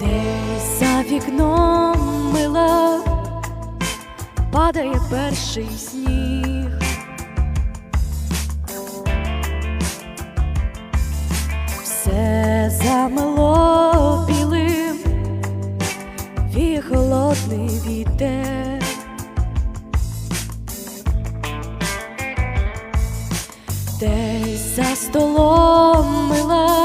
Десь вікном мила падає перший сніг. Віє холодний вітер. Десь за столом мила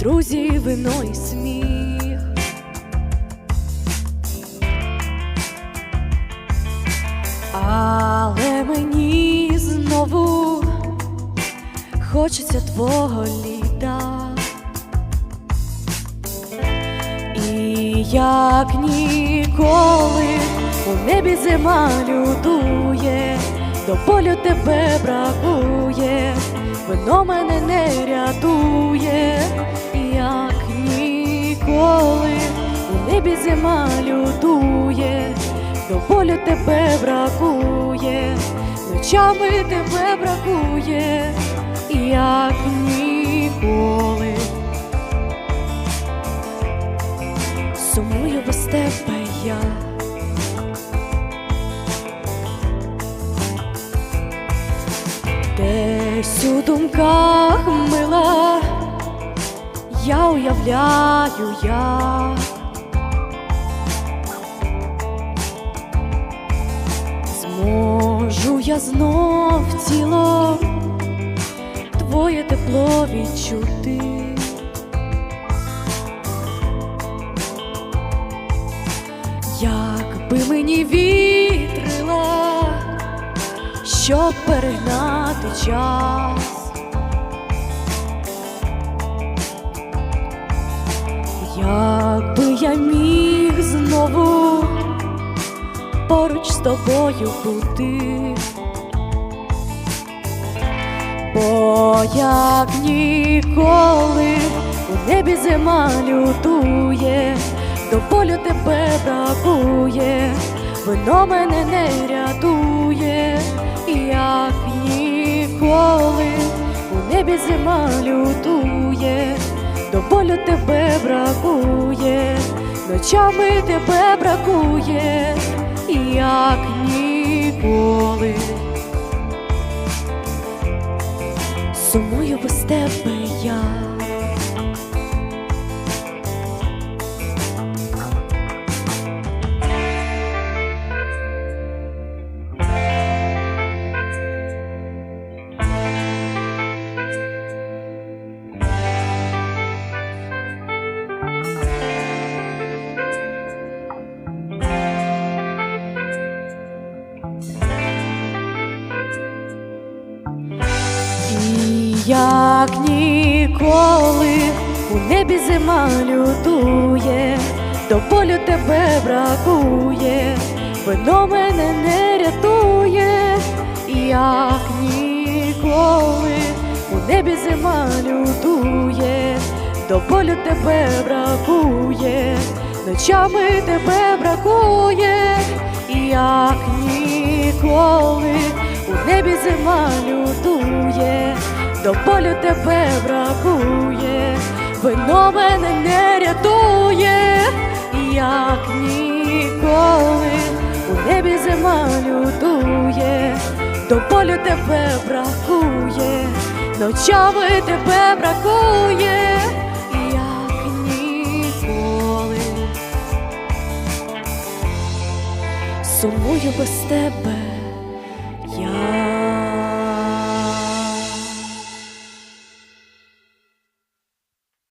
друзі, вино і сміх. Але мені знову хочеться твого літа. Як ніколи. У небі зима лютує, до полю тебе бракує, вино мене не рятує, як ніколи. У небі зима лютує, до полю тебе бракує, ночами тебе бракує, як ніколи. Тебе я. Десь у думках мила, я уявляю я. Зможу я знов тілом твоє тепло відчути. Вітрила, щоб перегнати час, якби я міг знову поруч з тобою бути, бо як ніколи у небі зима лютує, до полю тебе бракує, вино мене не рятує, як ніколи у небі зима лютує, до полю тебе бракує, ночами тебе бракує, як ніколи. Сумую без тебе я. Як ніколи. У небі зима лютує, до полю тебе бракує, вино мене не рятує, як ніколи. У небі зима лютує, до полю тебе бракує, ночами тебе бракує, як ніколи. У небі зима лютує, до полю тебе бракує, вино мене не рятує, як ніколи у небі зима лютує, до полю тебе бракує, ночами тебе бракує. Сумую без тебе.